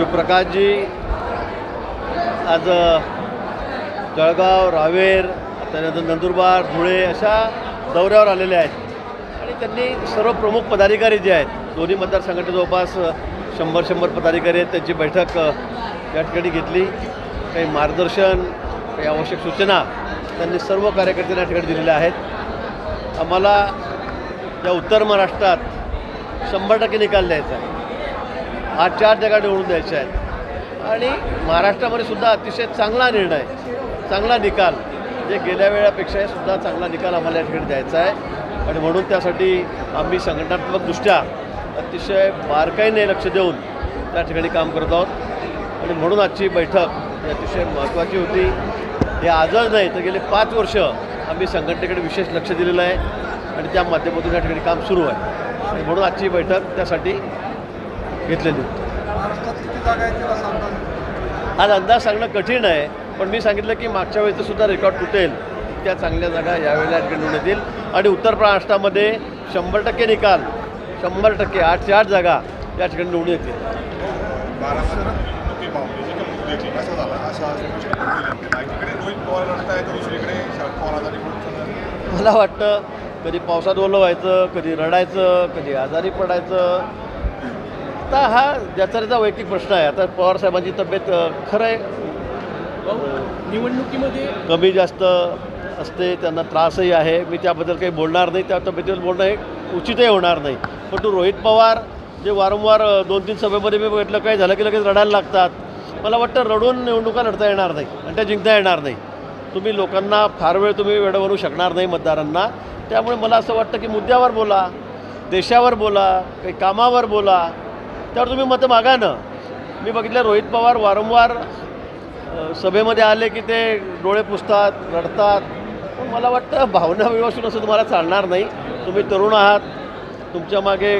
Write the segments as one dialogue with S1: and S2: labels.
S1: शिवप्रकाशजी आज जळगाव रावेर त्यानंतर नंदुरबार धुळे अशा दौऱ्यावर आलेले आहेत. आणि त्यांनी सर्व प्रमुख पदाधिकारी जे आहेत दोन्ही मतदारसंघाचे जवळपास शंभर शंभर पदाधिकारी आहेत. त्यांची बैठक या ठिकाणी घेतली. काही मार्गदर्शन काही आवश्यक सूचना त्यांनी सर्व कार्यकर्त्यांना या ठिकाणी दिलेल्या आहेत. आम्हाला या उत्तर महाराष्ट्रात शंभर टक्के निकाल द्यायचा आहे. आज चार जागा निवडून द्यायच्या आहेत. आणि महाराष्ट्रामध्ये सुद्धा अतिशय चांगला निर्णय चांगला निकाल जे गेल्या वेळापेक्षा सुद्धा चांगला निकाल आम्हाला या ठिकाणी द्यायचा आहे. आणि म्हणून त्यासाठी आम्ही संघटनात्मकदृष्ट्या अतिशय बारकाईने लक्ष देऊन त्या ठिकाणी काम करत आहोत. आणि म्हणून आजची बैठक ही अतिशय महत्त्वाची होती. हे आजच नाही तर गेले पाच वर्ष आम्ही संघटनेकडे विशेष लक्ष दिलेलं आहे. आणि त्या माध्यमातून या ठिकाणी काम सुरू आहे. आणि म्हणून आजची बैठक त्यासाठी घेतलेली. आज अंदाज सांगणं कठीण आहे पण मी सांगितलं की मागच्या वेळेचं सुद्धा रेकॉर्ड तुटेल. त्या चांगल्या जागा यावेळेला निवडून येतील. आणि उत्तर महाराष्ट्रामध्ये शंभर टक्के निकाल शंभर टक्के आठशे आठ जागा या ठिकाणी निवडून येतील. मला वाटतं कधी पावसात ओलं व्हायचं कधी रडायचं कधी आजारी पडायचं आता हा ज्याचा त्याचा वैयक्तिक प्रश्न आहे. आता पवारसाहेबांची तब्येत खरं आहे.
S2: निवडणुकीमध्ये
S1: कमी जास्त असते त्यांना त्रासही आहे. मी त्याबद्दल काही बोलणार नाही. त्या तब्येतीवर बोलणं हे उचितही होणार नाही. पण तू रोहित पवार जे वारंवार दोन तीन सभेमध्ये मी बघितलं काही झालं की लगेच रडायला लागतात. मला वाटतं रडून निवडणुका लढता येणार नाही आणि त्या जिंकता येणार नाही. तुम्ही लोकांना फार वेळ तुम्ही वेळ बनवू शकणार नाही मतदारांना. त्यामुळे मला असं वाटतं की मुद्द्यावर बोला देशावर बोला काही कामावर बोला. त्यावर तुम्ही मतं मागा ना. मी बघितलं रोहित पवार वारंवार सभेमध्ये आले की ते डोळे पुसतात रडतात. पण मला वाटतं भावना व्यवस्थित असं तुम्हाला चालणार नाही. तुम्ही तरुण आहात. तुमच्या मागे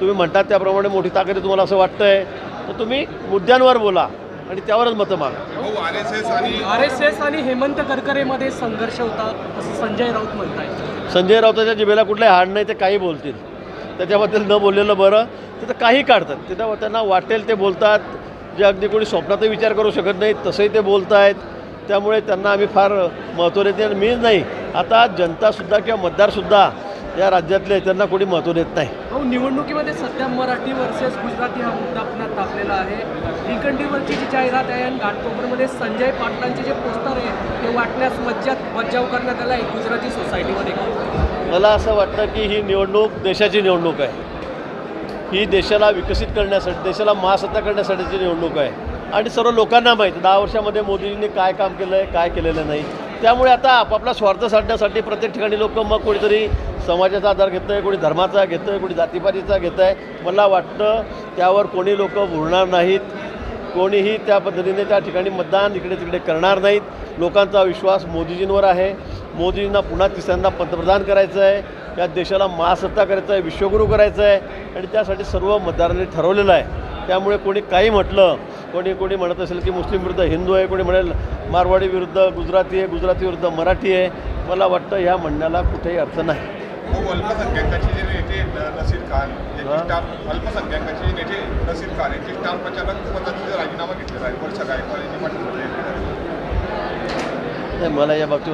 S1: तुम्ही म्हणतात त्याप्रमाणे मोठी ताकद आहे तुम्हाला असं वाटतं आहे तर तुम्ही मुद्द्यांवर बोला आणि त्यावरच मतं मागा.
S3: आर एस एस आणि
S2: आर एस एस आणि हेमंत करकरेमध्ये संघर्ष होता असं संजय राऊत म्हणताय
S1: संजय राऊताच्या जिभेला कुठलाही हाड नाही ते काही बोलतील. त्याच्याबद्दल न बोललेलं बरं. तिथं काही काढतात. तिथं त्यांना वाटेल ते बोलतात. जे अगदी कोणी स्वप्नातही विचार करू शकत नाही तसंही ते बोलत आहेत त्यामुळे त्यांना आम्ही फार महत्त्व देते आणि मीच नाही. आता जनतासुद्धा किंवा मतदारसुद्धा या राज्यातले त्यांना कोणी महत्त्व देत नाही.
S2: हो निवडणुकीमध्ये सध्या मराठी वर्सेस गुजराती हा मुद्दा पुन्हा तापलेला आहे. भिकंडीवरची जी जाहिरात आहे आणि घाटकोपरमध्ये संजय पाटलांचे जे पोस्टर आहे ते वाटण्यास मज्जात मज्जाव करण्यात आला आहे गुजराती सोसायटीमध्ये
S1: मला असं वाटतं की ही निवडणूक देशाची निवडणूक आहे. ही देशाला विकसित करण्यासाठी देशाला महासत्ता करण्यासाठीची निवडणूक आहे. आणि सर्व लोकांना माहीत दहा वर्षामध्ये मोदीजींनी काय काम केलं आहे काय केलेलं नाही. त्यामुळे आता आपापला स्वार्थ साधण्यासाठी प्रत्येक ठिकाणी लोक मग कोणीतरी समाजाचा आधार घेतं आहे कोणी धर्माचा घेतं आहे कोणी जातीपातीचा घेतं आहे मला वाटतं त्यावर कोणी लोक बोलणार नाहीत. कोणीही त्या पद्धतीने त्या ठिकाणी मतदान इकडे तिकडे करणार नाहीत. लोकांचा विश्वास मोदीजींवर आहे. मोदीजींना पुन्हा तिसऱ्यांदा पंतप्रधान करायचं आहे. या देशाला महासत्ता करायचं आहे विश्वगुरू करायचं आहे आणि त्यासाठी सर्व मतदारांनी ठरवलेलं आहे. त्यामुळे कोणी काही म्हटलं कोणी कोणी म्हणत असेल की मुस्लिम विरुद्ध हिंदू आहे कोणी म्हणेल मारवाडी विरुद्ध गुजराती आहे गुजराती विरुद्ध मराठी आहे मला वाटतं ह्या म्हणण्याला कुठेही अर्थ नाही.
S3: अल्पसंख्याकाचे जे नेते नसीर खान यांची
S1: हा.
S3: स्टाफ अल्पसंख्याकाचे नेते नसीर खान यांचे स्टाफ प्रचारक पद्धतीचा राजीनामा घेतलेला आहे वर्ष गायकवाड यांनी
S1: नाही, मला या बाबतीवर